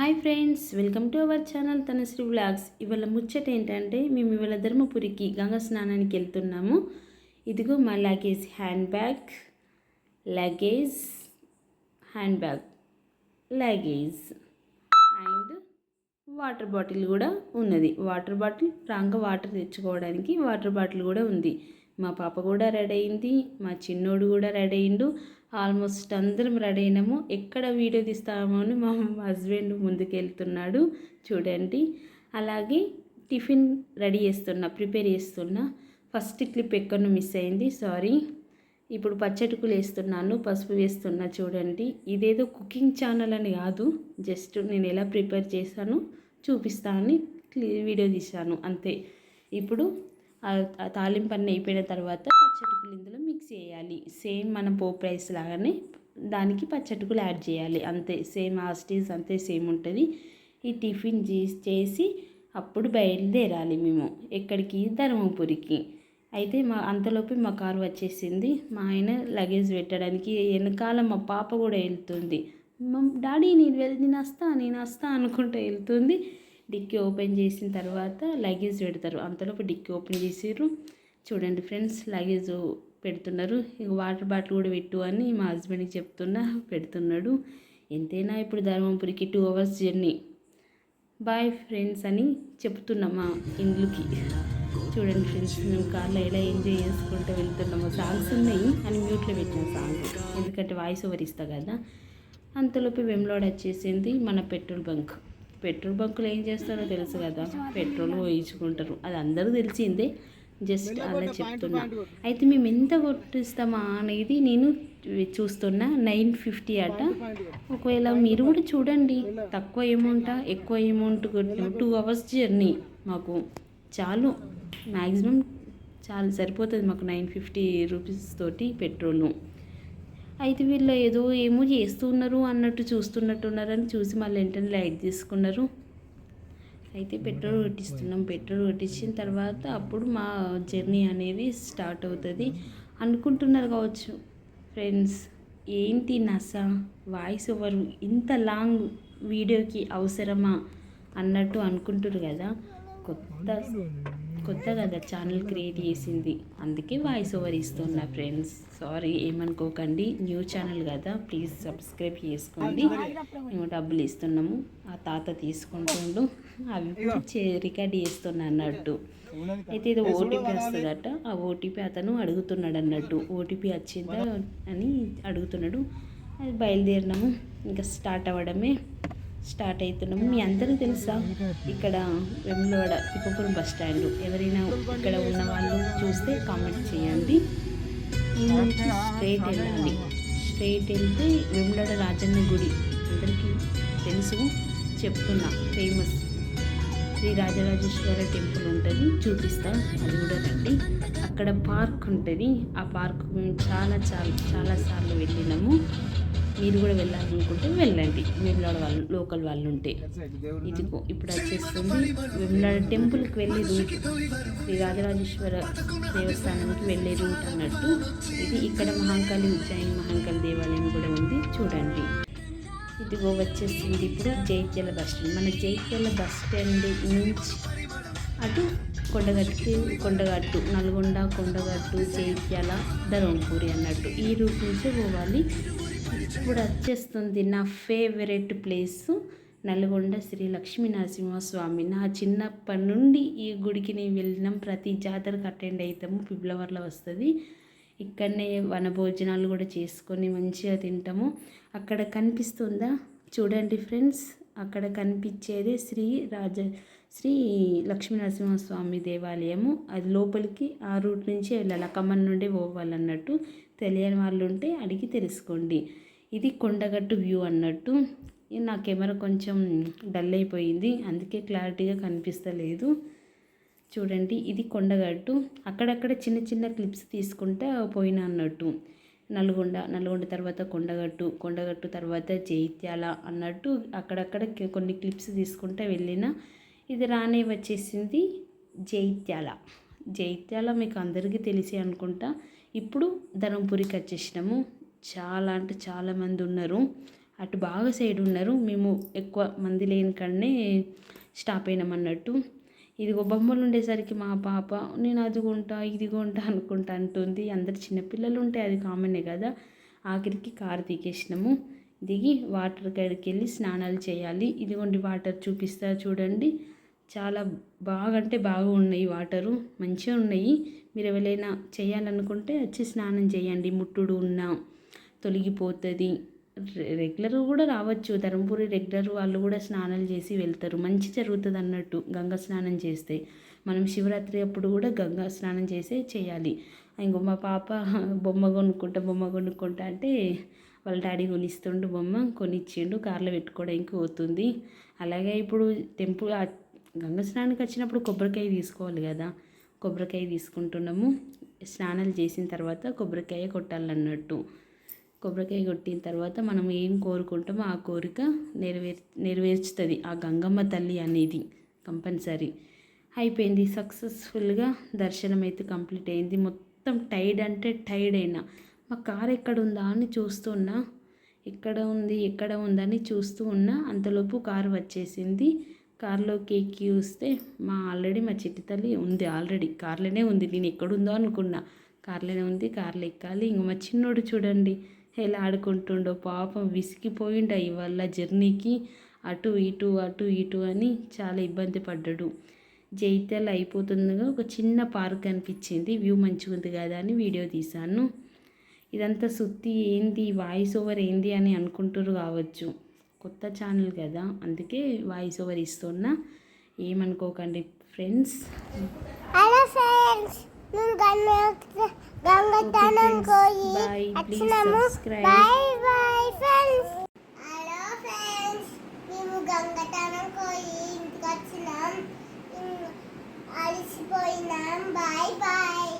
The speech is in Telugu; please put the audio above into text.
Hi friends welcome to our channel Tanashree vlogs. ఇవాళ ముచ్చట ఏంటంటే మేము ఇవాళ ధర్మపురికి గంగా స్నానానికి వెళ్తున్నాము. ఇదిగో మా luggage hand bag luggage hand bag luggage and water bottle కూడా ఉన్నది. వాటర్ బాటిల్ రాంగా వాటర్ తెచ్చుకోవడానికి వాటర్ బాటిల్ కూడా ఉంది. మా పాప కూడా రెడీ అయింది మా చిన్నోడు కూడా రెడీ అయిండు. ఆల్మోస్ట్ అందరం రెడీ అయినాము. ఎక్కడ వీడియో తీస్తామో అని మా హస్బెండ్ ముందుకెళ్తున్నాడు చూడండి. అలాగే టిఫిన్ రెడీ చేస్తున్నా ప్రిపేర్ చేస్తున్నా. ఫస్ట్ క్లిప్ ఎక్కడో మిస్ అయింది సారీ. ఇప్పుడు పచ్చటికులు వేస్తున్నాను పసుపు వేస్తున్నా చూడండి. ఇదేదో కుకింగ్ ఛానల్ అని కాదు జస్ట్ నేను ఎలా ప్రిపేర్ చేశాను చూపిస్తా అని వీడియో తీశాను అంతే. ఇప్పుడు తాలింపు అన్నీ అయిపోయిన తర్వాత పచ్చటికులు ఇందులో మిక్స్ చేయాలి. సేమ్ మన పోపు రైస్ లాగానే దానికి పచ్చటికులు యాడ్ చేయాలి. అంతే సేమ్ ఆస్టీస్ అంతే సేమ్ ఉంటుంది. ఈ టిఫిన్ చేసి అప్పుడు బయలుదేరాలి మేము ఎక్కడికి? ధర్మపురికి. అయితే మా అంతలోపు మా కారు వచ్చేసింది. మా ఆయన లగేజ్ పెట్టడానికి వెనకాల మా పాప కూడా వెళ్తుంది. డాడీ నేను వెళ్ళి నేను వస్తా నేను వస్తా అనుకుంటూ వెళ్తుంది. డిక్కీ ఓపెన్ చేసిన తర్వాత లగేజ్ పెడతారు. అంతలోపు డిక్కీ ఓపెన్ చేసిర్రు. చూడండి ఫ్రెండ్స్ లగేజ్ పెడుతున్నారు. ఇక వాటర్ బాటిల్ కూడా పెట్టు అని మా హస్బెండ్కి చెప్తున్నా పెడుతున్నాడు. ఎంతైనా ఇప్పుడు ధర్మపురికి two hours journey. Bye friends అని చెప్తున్నాం మా ఇండ్లుకి. చూడండి ఫ్రెండ్స్ మేము కార్లో ఎలా ఎంజాయ్ చేసుకుంటూ వెళ్తున్నాము. సాంగ్స్ ఉన్నాయి అని మ్యూట్లో పెట్టిన సాంగ్. ఎందుకంటే వాయిస్ ఓవర్ ఇస్తా కదా. అంతలోపు వెమ్లోడ్ వచ్చేసింది మన పెట్రోల్ బంక్. పెట్రోల్ బంకులు ఏం చేస్తారో తెలుసు కదా. పెట్రోల్ పోయించుకుంటారు. అది అందరూ తెలిసిందే. జస్ట్ అలా చెప్తున్నా. అయితే మేము ఎంత కొట్టిస్తామా అనేది నేను చూస్తున్నా. నైన్ ఫిఫ్టీ అట. ఒకవేళ మీరు కూడా చూడండి. తక్కువ అమౌంటా ఎక్కువ అమౌంట్ కొట్టినాం టూ అవర్స్ జర్నీ మాకు. చాలు. మ్యాక్సిమం చాలా. సరిపోతుంది మాకు నైన్ ఫిఫ్టీ రూపీస్ తోటి పెట్రోలు. అయితే వీళ్ళు ఏదో ఏమో చేస్తున్నారు అన్నట్టు చూస్తున్నట్టున్నారని చూసి మళ్ళీ వెంటనే లైట్ తీసుకున్నారు. అయితే పెట్రోల్ కొట్టిస్తున్నాం. పెట్రోల్ కొట్టించిన తర్వాత అప్పుడు మా జర్నీ అనేది స్టార్ట్ అవుతుంది. అనుకుంటున్నారు కావచ్చు ఫ్రెండ్స్ ఏంటి నస? వాయిస్ ఓవర్ ఇంత లాంగ్ వీడియోకి అవసరమా? అన్నట్టు అనుకుంటారు కదా. కొత్త కొత్త కదా ఛానల్ క్రియేట్ చేసింది. అందుకే వాయిస్ ఓవర్ ఇస్తున్నా ఫ్రెండ్స్ సారీ ఏమనుకోకండి. న్యూ ఛానల్ కదా ప్లీజ్ సబ్స్క్రైబ్ చేసుకోండి. మేము డబ్బులు ఇస్తున్నాము. ఆ తాత తీసుకుంటుండు. అవి రికార్డ్ చేస్తున్నా అన్నట్టు. అయితే ఇది ఓటీపీ వస్తుందట. ఆ ఓటీపీ అతను అడుగుతున్నాడు అన్నట్టు. ఓటీపీ వచ్చిందా అని అడుగుతున్నాడు. అది బయలుదేరినాము. ఇంకా స్టార్ట్ అవ్వడమే. స్టార్ట్ అవుతున్నాము. మీ అందరికీ తెలుసా? ఇక్కడ వెమ్లవాడ తిప్పపురం బస్ స్టాండ్. ఎవరైనా ఇక్కడ ఉన్న వాళ్ళు చూస్తే కామెంట్ చేయండి. స్ట్రైట్ వెళ్ళాలి. స్ట్రైట్ వెళ్తే వెమ్లవాడ రాజన్న గుడి. అందరికీ తెలుసు. చెప్తున్నా ఫేమస్ శ్రీ రాజరాజేశ్వర టెంపుల్ ఉంటుంది. చూపిస్తా. అది కూడా రండి. అక్కడ పార్క్ ఉంటుంది. ఆ పార్క్ మేము చాలా చాలా చాలా సార్లు వెళ్ళినాము. మీరు కూడా వెళ్ళాలనుకుంటే వెళ్ళండి. వేములాడ వాళ్ళు లోకల్ వాళ్ళు ఉంటే. ఇదిగో ఇప్పుడు వచ్చేస్తుంది వేములాడ టెంపుల్కి వెళ్ళే రూట్. శ్రీ రాజరాజేశ్వర దేవస్థానానికి వెళ్ళే రూట్ అన్నట్టు. ఇది ఇక్కడ మహాంకాళి ఉజ్జయిని మహాంకాళి దేవాలయం కూడా ఉంది. చూడండి. ఇదిగో వచ్చేసింది ఇప్పుడు జైత్యాల బస్ స్టాండ్. మన జైత్యాల బస్ స్టాండ్ నుంచి అటు కొండగట్టు కొండగట్టు నల్గొండ కొండగట్టు జైత్యాల ధర్మపురి అన్నట్టు ఈ రూట్ నుంచే పోవాలి. ఇప్పుడు వచ్చేస్తుంది నా ఫేవరెట్ ప్లేస్ నల్గొండ శ్రీ లక్ష్మీ నరసింహస్వామి నా చిన్నప్పటి నుండి ఈ గుడికి నేను వెళ్ళినాం. ప్రతి జాతరకు అటెండ్ అవుతాము ఫిబ్రవరిలో వస్తుంది. ఇక్కడనే వనభోజనాలు కూడా చేసుకొని మంచిగా తింటాము. అక్కడ కనిపిస్తుందా? చూడండి ఫ్రెండ్స్. అక్కడ కనిపించేది శ్రీ రాజ శ్రీ లక్ష్మీ నరసింహస్వామి దేవాలయము. అది లోపలికి ఆ రూట్ నుంచి వెళ్ళాలి. కమ్మన్ నుండి పోవాలన్నట్టు తెలియని వాళ్ళు ఉంటే అడిగి తెలుసుకోండి. ఇది కొండగట్టు వ్యూ అన్నట్టు. నా కెమెరా కొంచెం డల్ అయిపోయింది. అందుకే క్లారిటీగా కనిపిస్తలేదు. చూడండి ఇది కొండగట్టు. అక్కడక్కడ చిన్న చిన్న క్లిప్స్ తీసుకుంటే పోయినా అన్నట్టు. నల్గొండ నల్గొండ తర్వాత కొండగట్టు కొండగట్టు తర్వాత జైత్యాల అన్నట్టు అక్కడక్కడ కొన్ని క్లిప్స్ తీసుకుంటే వెళ్ళిన. ఇది రానే వచ్చేసింది జైత్యాల. జైత్యాల మీకు అందరికీ తెలిసి అనుకుంటా. ఇప్పుడు ధర్మపురికి వచ్చేసినాము. చాలా అంటే చాలామంది ఉన్నారు. అటు బాగా సైడ్ ఉన్నారు. మేము ఎక్కువ మంది లేని కాడనే స్టాప్ అయినాం అన్నట్టు. ఇదిగో బొమ్మలు ఉండేసరికి మా పాప నేను అది కొంటా ఇది కొంటా అనుకుంటా అంటుంది. అందరు చిన్నపిల్లలు ఉంటే అది కామనే కదా. ఆఖరికి కారు దిగేసినాము. దిగి వాటర్ కాడికి వెళ్ళి స్నానాలు చేయాలి. ఇదిగోండి వాటర్ చూపిస్తా చూడండి. చాలా బాగా అంటే బాగా ఉన్నాయి వాటరు. మంచిగా ఉన్నాయి. మీరు ఎవరైనా చేయాలనుకుంటే వచ్చి స్నానం చేయండి. ముట్టుడు ఉన్నా. తొలగిపోతుంది. రెగ్యులర్ కూడా రావచ్చు. ధర్మపురి రెగ్యులర్ వాళ్ళు కూడా స్నానాలు చేసి వెళ్తారు. మంచి జరుగుతుంది అన్నట్టు గంగా స్నానం చేస్తే. మనం శివరాత్రి అప్పుడు కూడా గంగా స్నానం చేసే చేయాలి. ఇంకో మా పాప బొమ్మ కొనుక్కుంటా బొమ్మ కొనుక్కుంటా అంటే వాళ్ళ డాడీ కొనిస్తుండు బొమ్మ కొనిచ్చిండు కార్లో పెట్టుకోవడానికి పోతుంది. అలాగే ఇప్పుడు టెంపుల్ గంగ స్నానానికి వచ్చినప్పుడు కొబ్బరికాయ తీసుకోవాలి కదా. కొబ్బరికాయ తీసుకుంటున్నాము. స్నానాలు చేసిన తర్వాత కొబ్బరికాయ కొట్టాలన్నట్టు. కొబ్బరికాయ కొట్టిన తర్వాత మనం ఏం కోరుకుంటామో ఆ కోరిక నెరవేర్ నెరవేర్చుతుంది. ఆ గంగమ్మ తల్లి అనేది కంపల్సరీ. అయిపోయింది. సక్సెస్ఫుల్గా దర్శనం అయితే కంప్లీట్ అయింది. మొత్తం టైడ్ అంటే టైడ్ అయినా. మా కార్ ఎక్కడ ఉందా అని చూస్తున్నా. ఎక్కడ ఉంది ఎక్కడ ఉందని చూస్తూ ఉన్నా. అంతలోపు కారు వచ్చేసింది. కార్లోకి ఎక్కి చూస్తే మా ఆల్రెడీ మా చిట్టి తల్లి ఉంది ఆల్రెడీ. కార్లోనే ఉంది. నేను ఎక్కడుందో అనుకున్నా. కార్లోనే ఉంది. కార్లో ఎక్కాలి. ఇంక మా చిన్నోడు చూడండి. ఎలా ఆడుకుంటుండో పాపం విసిగిపోయిండు ఇవాళ జర్నీకి. అటు ఇటు అటు ఇటు అని చాలా ఇబ్బంది పడ్డాడు. జైత్యాల అయిపోతుండగా ఒక చిన్న పార్క్ అనిపించింది. వ్యూ మంచిగా ఉంది కదా అని వీడియో తీశాను. ఇదంతా సుత్తి ఏంది వాయిస్ ఓవర్ ఏంది అని అనుకుంటారు కావచ్చు. కొత్త ఛానల్ కదా అందుకే వాయిస్ ఓవర్ ఇస్తున్నా. ఏమనుకోకండి ఫ్రెండ్స్. Hello friends. మేము గంగ గంగతనం కోయి Bye. Please వచ్చినాము subscribe. Bye bye friends hello friends మేము గంగతనం కోయి ఇంటికి వచ్చినాం ఉమ్, అలసిపోయినాం బాయ్ బాయ్